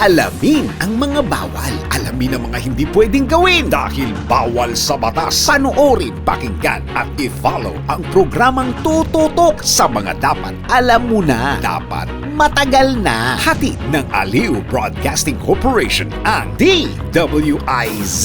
Alamin ang mga bawal. Alamin ang mga hindi pwedeng gawin dahil bawal sa batas. Panoorin, pakinggan at i-follow ang programang tututok sa mga dapat alam mo na. Dapat matagal na. Hatid ng Aliw Broadcasting Corporation ang DWIZ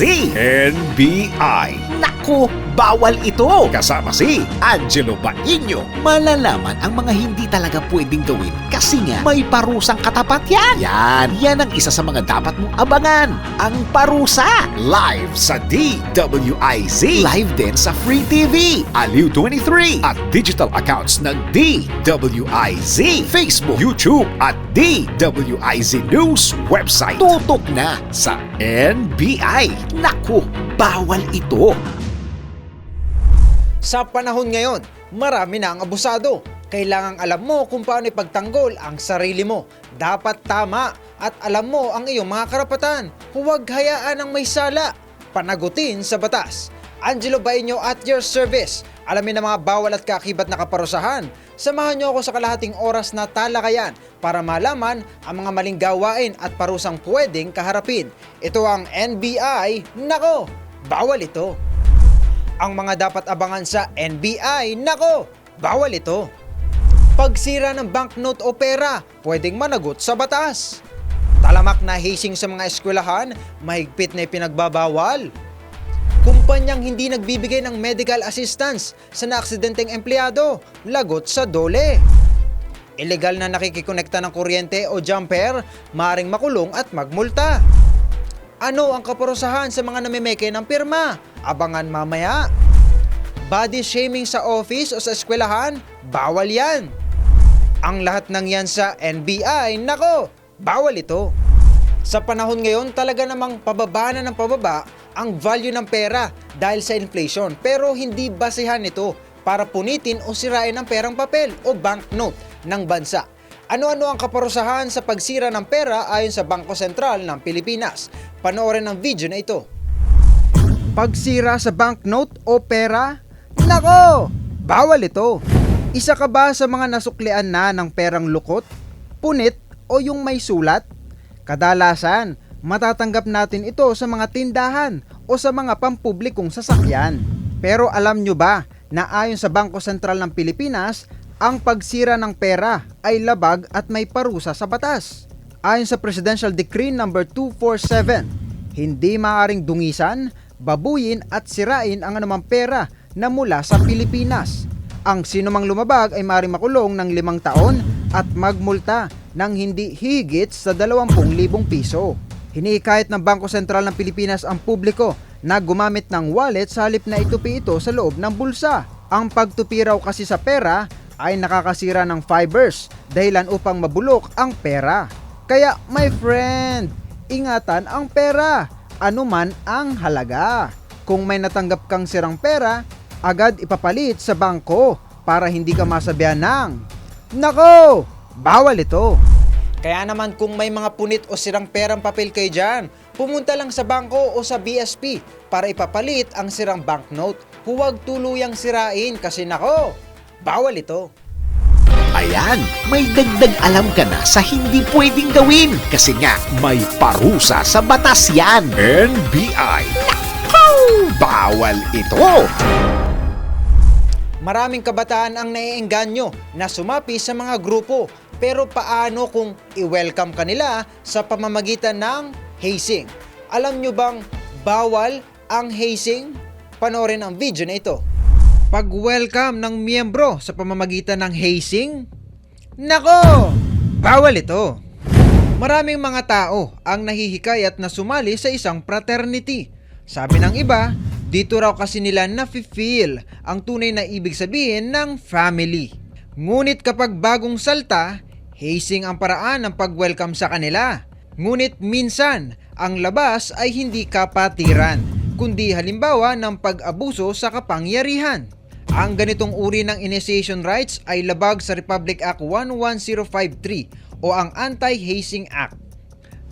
NBI. Naku, bawal ito. Kasama si Angelo Baño. Malalaman ang mga hindi talaga pwedeng gawin kasi nga may parusang katapat yan. Yan, yan ang isa sa mga dapat mong abangan. Ang parusa. Live sa DWIZ. Live din sa Free TV, Aliw 23 at digital accounts ng DWIZ, Facebook, YouTube at DWIZ News website. Tutok na sa NBI. Naku, bawal ito. Sa panahon ngayon, marami na ang abusado. Kailangang alam mo kung paano ipagtanggol ang sarili mo. Dapat tama at alam mo ang iyong mga karapatan. Huwag hayaan ang may sala. Panagutin sa batas. Angelo Baino at your service. Alamin ang mga bawal at kakibat na kaparusahan. Samahan niyo ako sa kalahating oras na talakayan para malaman ang mga maling gawain at parusang pwedeng kaharapin. Ito ang NBI. Nako, bawal ito ang mga dapat abangan sa NBI. Nako, bawal ito. Pagsira ng banknote o pera, pwedeng managot sa batas. Talamak na hazing sa mga eskwelahan, mahigpit na ipinagbabawal. Kumpanyang hindi nagbibigay ng medical assistance sa naaksidenteng empleyado, lagot sa dole. Illegal na nakikikonekta ng kuryente o jumper, maring makulong at magmulta. Ano ang kaparusahan sa mga namimeke ng pirma? Abangan mamaya. Body shaming sa office o sa eskwelahan? Bawal yan. Ang lahat ng yan sa NBI, nako, bawal ito. Sa panahon ngayon, talaga namang pababa na ng pababa ang value ng pera dahil sa inflation. Pero hindi basehan ito para punitin o sirain ang perang papel o banknote ng bansa. Ano-ano ang kaparusahan sa pagsira ng pera ayon sa Bangko Sentral ng Pilipinas? Panoorin ang video na ito. Pagsira sa banknote o pera? Nako! Bawal ito! Isa ka ba sa mga nasuklian na ng perang lukot, punit o yung may sulat? Kadalasan, matatanggap natin ito sa mga tindahan o sa mga pampublikong sasakyan. Pero alam nyo ba na ayon sa Bangko Sentral ng Pilipinas, ang pagsira ng pera ay labag at may parusa sa batas. Ayon sa Presidential Decree No. 247, hindi maaring dungisan, babuyin at sirain ang anumang pera na mula sa Pilipinas. Ang sinumang lumabag ay maaaring makulong ng limang taon at magmulta ng hindi higit sa 20,000 piso. Hinihikayat ng Bangko Sentral ng Pilipinas ang publiko na gumamit ng wallet sa halip na itupi ito sa loob ng bulsa. Ang pagtupi raw kasi sa pera ay nakakasira ng fibers dahilan upang mabulok ang pera. Kaya my friend, ingatan ang pera, anuman ang halaga. Kung may natanggap kang sirang pera, agad ipapalit sa bangko para hindi ka masabihan ng Nako! Bawal ito! Kaya naman kung may mga punit o sirang perang papel kayo dyan, pumunta lang sa bangko o sa BSP para ipapalit ang sirang banknote. Huwag tuluyang sirain kasi nako, bawal ito. Ayan, may dagdag alam ka na sa hindi pwedeng gawin kasi nga may parusa sa batas yan. NBI. Naku, bawal ito. Maraming kabataan ang naiengganyo na sumapi sa mga grupo. Pero paano kung i-welcome kanila sa pamamagitan ng hazing? Alam nyo bang bawal ang hazing? Panoorin ang video na ito. Pag-welcome ng miyembro sa pamamagitan ng hazing? Nako! Bawal ito! Maraming mga tao ang nahihikayat na sumali sa isang fraternity. Sabi ng iba, dito raw kasi nila nafe-feel ang tunay na ibig sabihin ng family. Ngunit kapag bagong salta, hazing ang paraan ng pag-welcome sa kanila. Ngunit minsan, ang labas ay hindi kapatiran, kundi halimbawa ng pag-abuso sa kapangyarihan. Ang ganitong uri ng initiation rights ay labag sa Republic Act 11053 o ang Anti-Hazing Act.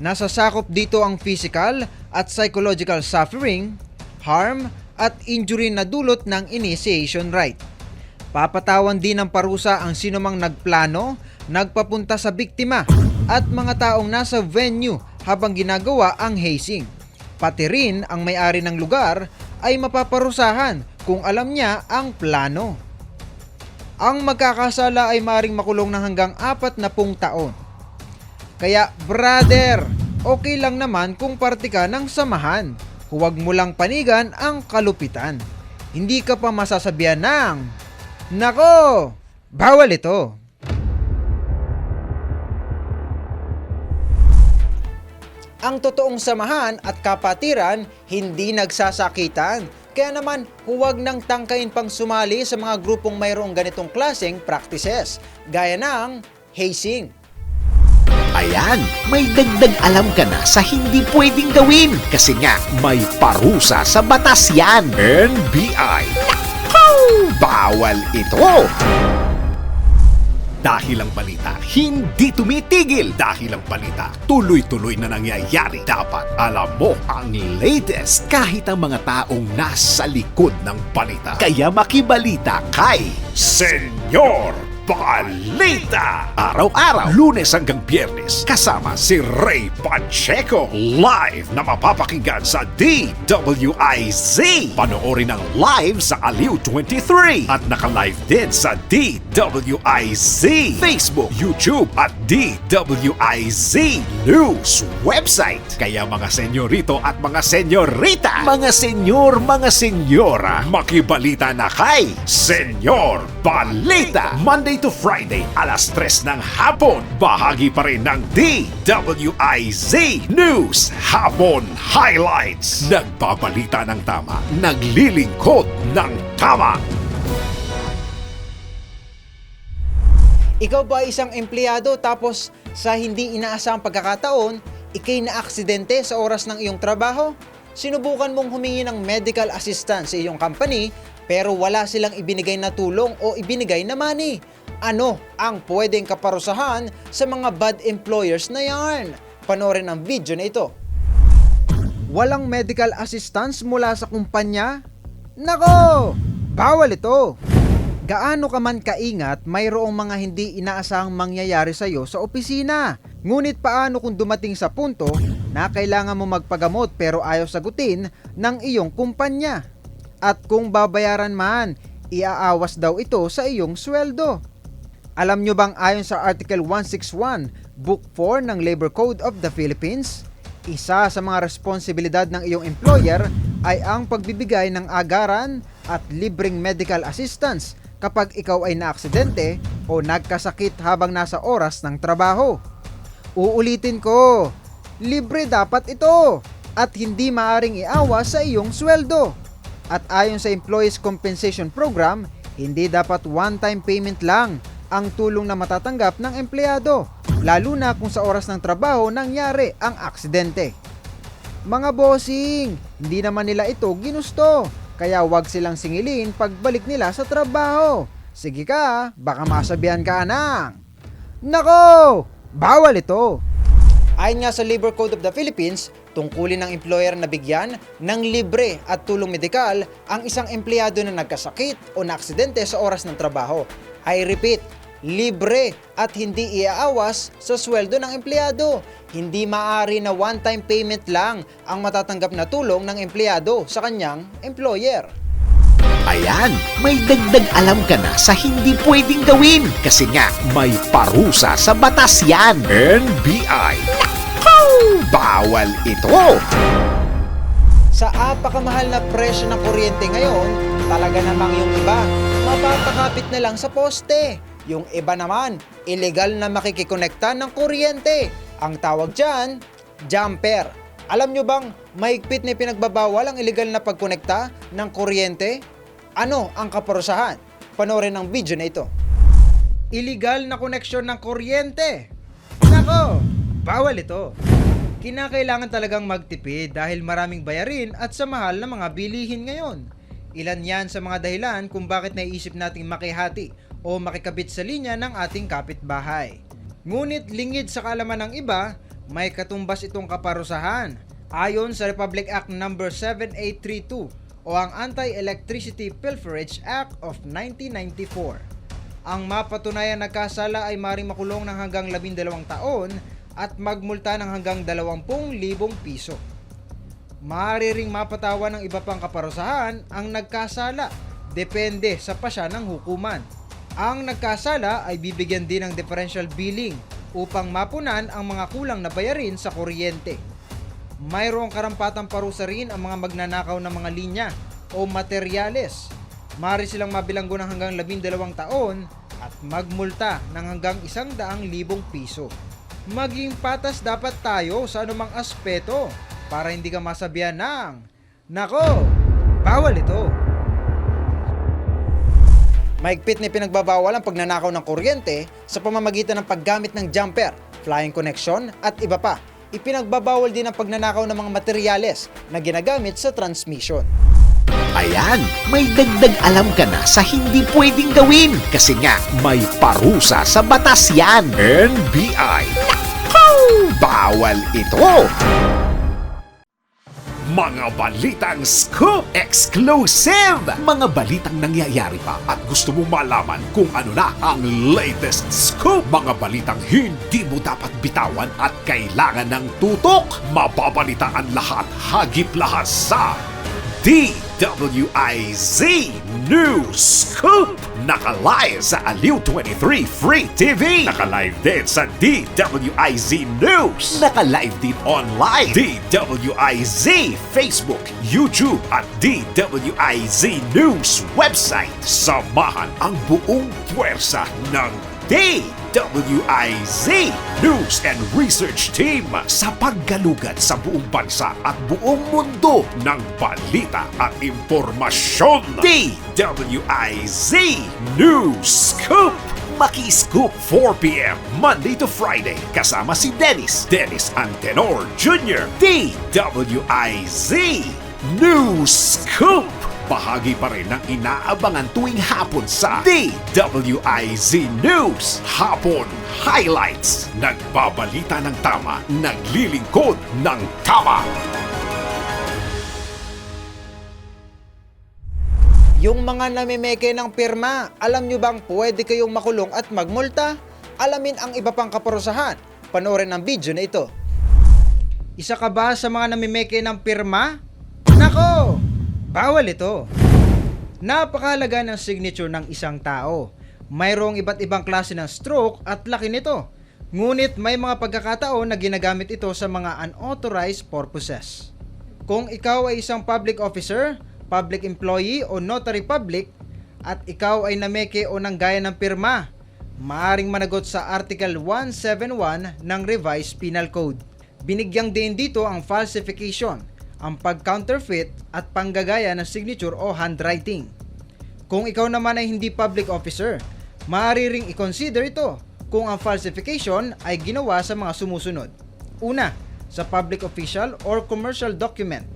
Nasasakop dito ang physical at psychological suffering, harm at injury na dulot ng initiation right. Papatawan din ng parusa ang sinumang nagplano, nagpapunta sa biktima at mga taong nasa venue habang ginagawa ang hazing. Pati rin ang may-ari ng lugar ay mapaparusahan kung alam niya ang plano. Ang magkakasala ay maring makulong ng hanggang apat na pung taon. Kaya brother, okay lang naman kung parte ka ng samahan. Huwag mo lang panigan ang kalupitan. Hindi ka pa masasabihan ng, Nako, bawal ito. Ang totoong samahan at kapatiran hindi nagsasakitan. Kaya naman, huwag nang tangkain pang sumali sa mga grupong mayroong ganitong klaseng practices, gaya ng hazing. Ayan, may dagdag alam ka na sa hindi pwedeng gawin kasi nga may parusa sa batas yan. NBI. Nako! Bawal ito! Dahil ang balita hindi tumitigil dahil ang balita tuloy-tuloy na nangyayari. Dapat alam mo ang latest kahit ang mga taong nasa likod ng balita. Kaya makibalita kay Senyor Balita! Araw-araw, lunes hanggang biyernes, kasama si Ray Pacheco. Live na mapapakinggan sa DWIZ. Panoorin ang live sa Aliw 23 at naka-live din sa DWIZ Facebook, YouTube at DWIZ News website. Kaya mga senyorito at mga senyorita, mga senyor, mga senyora, makibalita na kay Senyor Balita. Monday to Friday, alas 3 ng hapon. Bahagi pa rin ng DWIZ News Hapon Highlights. Nagbabalita ng tama, naglilingkod ng tama. Ikaw ba isang empleyado tapos sa hindi inaasahang pagkakataon, ikay na aksidente sa oras ng iyong trabaho? Sinubukan mong humingi ng medical assistance sa iyong company pero wala silang ibinigay na tulong o ibinigay na money. Ano ang pwedeng kaparusahan sa mga bad employers na yarn? Panoorin ang video na ito. Walang medical assistance mula sa kumpanya? Nako! Bawal ito! Gaano ka man kaingat, mayroong mga hindi inaasahang mangyayari sa iyo sa opisina. Ngunit paano kung dumating sa punto na kailangan mo magpagamot pero ayaw sagutin ng iyong kumpanya? At kung babayaran man, iaawas daw ito sa iyong sweldo. Alam nyo bang ayon sa Article 161, Book 4 ng Labor Code of the Philippines, isa sa mga responsibilidad ng iyong employer ay ang pagbibigay ng agaran at libreng medical assistance kapag ikaw ay naaksidente o nagkasakit habang nasa oras ng trabaho. Uulitin ko, libre dapat ito at hindi maaring iawas sa iyong sweldo. At ayon sa Employees Compensation Program, hindi dapat one-time payment lang ang tulong na matatanggap ng empleyado, lalo na kung sa oras ng trabaho nangyari ang aksidente. Mga bossing, hindi naman nila ito ginusto, kaya wag silang singilin pagbalik nila sa trabaho. Sige ka, baka masabihan ka ng... Nako! Bawal ito! Ayon nga sa Labor Code of the Philippines, tungkulin ng employer na bigyan ng libre at tulong medikal ang isang empleyado na nagkasakit o naaksidente sa oras ng trabaho. I repeat, libre at hindi iaawas sa sweldo ng empleyado. Hindi maaari na one-time payment lang ang matatanggap na tulong ng empleyado sa kanyang employer. Ayan, may dagdag alam ka na sa hindi pwedeng gawin kasi nga may parusa sa batas yan. NBI. Nako! Bawal ito! Sa apakamahal na presyo ng kuryente ngayon, talaga namang yung iba, mapapakapit na lang sa poste. Yung iba naman, illegal na makikikonekta ng kuryente. Ang tawag dyan, jumper. Alam nyo bang mahigpit na pinagbabawal ang illegal na pagkonekta ng kuryente? Ano ang kaparusahan? Panoorin ang video na ito. Illegal na koneksyon ng kuryente. Nako, bawal ito. Kinakailangan talagang magtipid dahil maraming bayarin at sa mahal na mga bilihin ngayon. Ilan yan sa mga dahilan kung bakit naiisip nating makihati o makikabit sa linya ng ating kapitbahay. Ngunit lingid sa kalaman ng iba, may katumbas itong kaparusahan. Ayon sa Republic Act No. 7832 o ang Anti-Electricity Pilferage Act of 1994. Ang mapatunayan nagkasala ay maring makulong ng hanggang 12 taon at magmulta ng hanggang 20,000 piso. Maaari ring mapatawan ng iba pang kaparusahan ang nagkasala, depende sa pasya ng hukuman. Ang nagkasala ay bibigyan din ng differential billing upang mapunan ang mga kulang na bayarin sa kuryente. Mayroong karampatang parusa rin ang mga magnanakaw ng mga linya o materyales. Maaari silang mabilanggo ng hanggang 12 taon at magmulta ng hanggang 100,000 piso. Maging patas dapat tayo sa anumang aspeto para hindi ka masabihan ng Nako, bawal ito. Maigpit na pinagbabawal ang pagnanakaw ng kuryente sa pamamagitan ng paggamit ng jumper, flying connection at iba pa. Ipinagbabawal din ang pagnanakaw ng mga materyales na ginagamit sa transmission. Ayan, may dagdag alam ka na sa hindi pwedeng gawin kasi nga may parusa sa batas yan. NBI. Nako! Bawal ito! Mga balitang scoop exclusive! Mga balitang nangyayari pa at gusto mo malaman kung ano na ang latest scoop. Mga balitang hindi mo dapat bitawan at kailangan ng tutok. Mababalitaan lahat, hagip lahas sa DWIZ News Scoop! Nakalive sa Aliw 23 Free TV! Nakalive din sa DWIZ News! Nakalive din online! DWIZ Facebook, YouTube at DWIZ News website. Samahan ang buong puwersa ng DWIZ News and Research Team sa paggalugad sa buong bansa at buong mundo ng balita at impormasyon. DWIZ News Scoop! Maki-scoop 4pm Monday to Friday kasama si Dennis Dennis Antenor Jr. DWIZ News Scoop! Bahagi pa rin ng inaabangan tuwing hapon sa DWIZ News Hapon Highlights. Nagbabalita ng tama, naglilingkod ng tama. Yung mga namimeke ng pirma, alam nyo bang pwede kayong makulong at magmulta? Alamin ang iba pang kaparusahan. Panoorin ang video na ito. Isa ka ba sa mga namimeke ng pirma? Nako! Bawal ito. Napakahalaga ng signature ng isang tao. Mayroong iba't ibang klase ng stroke at laki nito. Ngunit may mga pagkakataon na ginagamit ito sa mga unauthorized purposes. Kung ikaw ay isang public officer, public employee o notary public at ikaw ay nameke o nanggaya ng pirma, maaring managot sa Article 171 ng Revised Penal Code. Binigyang din dito ang falsification, ang pag-counterfeit at panggagaya ng signature o handwriting. Kung ikaw naman ay hindi public officer, maaari ring i-consider ito kung ang falsification ay ginawa sa mga sumusunod. Una, sa public official or commercial document.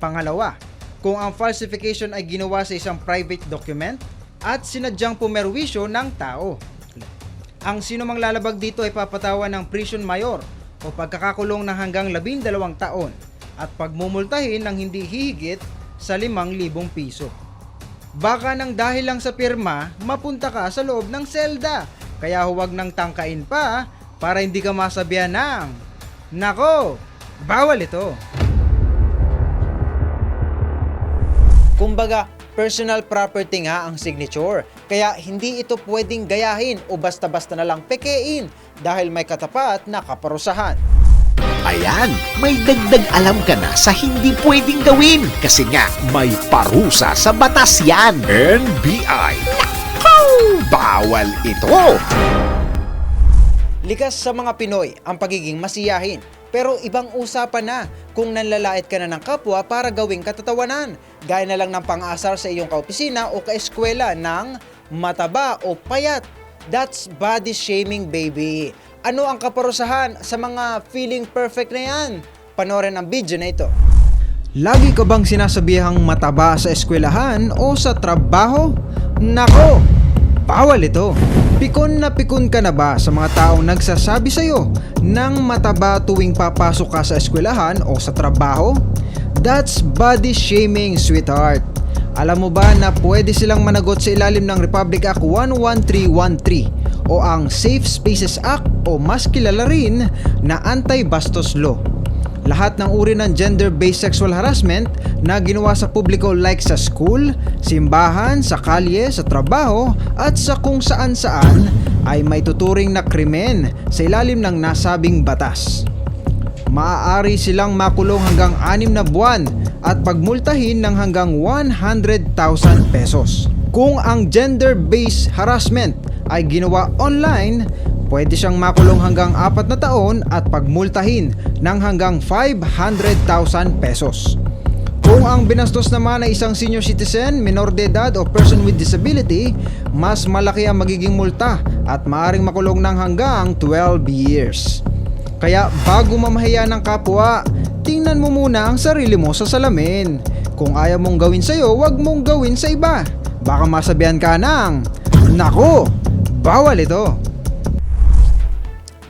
Pangalawa, kung ang falsification ay ginawa sa isang private document at sinadyang pumerwisyo ng tao. Ang sinumang lalabag dito ay papatawan ng prison mayor o pagkakakulong ng hanggang 12 taon at pagmumultahin ng hindi hihigit sa 5,000 piso. Baka nang dahil lang sa pirma, mapunta ka sa loob ng selda. Kaya huwag nang tangkain pa para hindi ka masabihan ng Nako, bawal ito. Kumbaga, personal property nga ang signature. Kaya hindi ito pwedeng gayahin o basta-basta na lang pekein dahil may katapat na kaparusahan. Ayan, may dagdag alam ka na sa hindi pwedeng gawin kasi nga may parusa sa batas yan. NBI. Nako! Bawal ito! Likas sa mga Pinoy ang pagiging masiyahin. Pero ibang usapan na kung nanlalait ka na ng kapwa para gawing katatawanan. Gaya na lang ng pang-aasar sa iyong kaopisina o kaeskwela ng mataba o payat. That's body shaming baby. Ano ang kaparusahan sa mga feeling perfect na yan? Panoorin ang video na ito. Lagi ka bang sinasabihang mataba sa eskwelahan o sa trabaho? Nako! Bawal ito. Pikon na pikon ka na ba sa mga taong nagsasabi sa'yo ng mataba tuwing papasok ka sa eskwelahan o sa trabaho? That's body shaming, sweetheart. Alam mo ba na pwede silang managot sa ilalim ng Republic Act 11313 o ang Safe Spaces Act o mas kilala rin na Anti-Bastos Law. Lahat ng uri ng gender-based sexual harassment na ginawa sa publiko like sa school, simbahan, sa kalye, sa trabaho at sa kung saan-saan ay may tuturing na krimen sa ilalim ng nasabing batas. Maaari silang makulong hanggang 6 na buwan at pagmultahin ng hanggang 100,000 pesos. Kung ang gender-based harassment ay ginawa online, pwede siyang makulong hanggang 4 na taon at pagmultahin ng hanggang 500,000 pesos. Kung ang binastos naman ay isang senior citizen, minor de edad o person with disability, mas malaki ang magiging multa at maaring makulong ng hanggang 12 years. Kaya bago mamahiya ng kapwa, tingnan mo muna ang sarili mo sa salamin. Kung ayaw mong gawin sa'yo, wag mong gawin sa iba. Baka masabihan ka ng, Nako, bawal ito.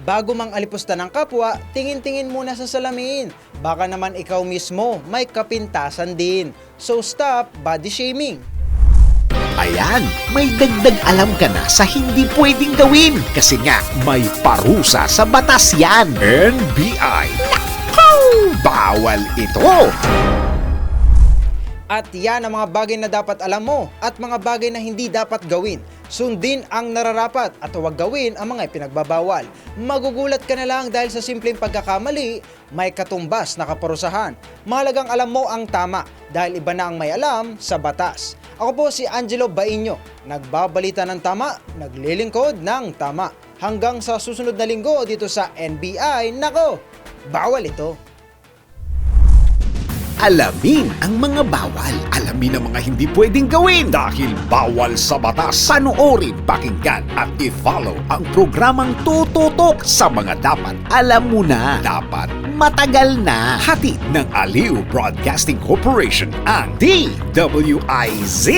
Bago mang alipusta ng kapwa, tingin-tingin muna sa salamin. Baka naman ikaw mismo may kapintasan din. So stop body shaming. Ayan, may dagdag alam ka na sa hindi pwedeng gawin kasi nga may parusa sa batas yan. NBI. Nako! Bawal ito! At yan ang mga bagay na dapat alam mo at mga bagay na hindi dapat gawin. Sundin ang nararapat at huwag gawin ang mga ipinagbabawal. Magugulat ka na lang dahil sa simpleng pagkakamali, may katumbas na kaparusahan. Mahalagang alam mo ang tama dahil iba na ang may alam sa batas. Ako po si Angelo Bainyo, nagbabalita ng tama, naglilingkod ng tama. Hanggang sa susunod na linggo dito sa NBI, nako, bawal ito. Alamin ang mga bawal. Alamin ang mga hindi pwedeng gawin dahil bawal sa batas. Panoorin, pakinggan at i-follow ang programang tututok sa mga dapat alam mo na. Dapat matagal na. Hatid ng Aliw Broadcasting Corporation ang DWIZ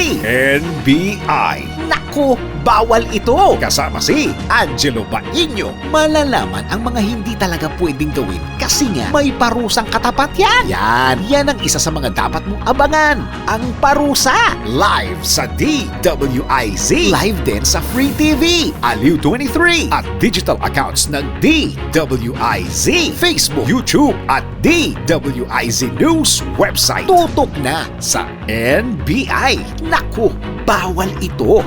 NBI. Naku, bawal ito. Kasama si Angelo Bainyo. Malalaman ang mga hindi talaga pwedeng gawin kasi nga may parusang katapat yan. Yan, yan ang isa sa mga dapat mong abangan. Ang parusa. Live sa DWIZ. Live din sa Free TV, Aliw 23 at digital accounts ng DWIZ, Facebook, YouTube at DWIZ News website. Tutok na sa NBI. Naku, bawal ito.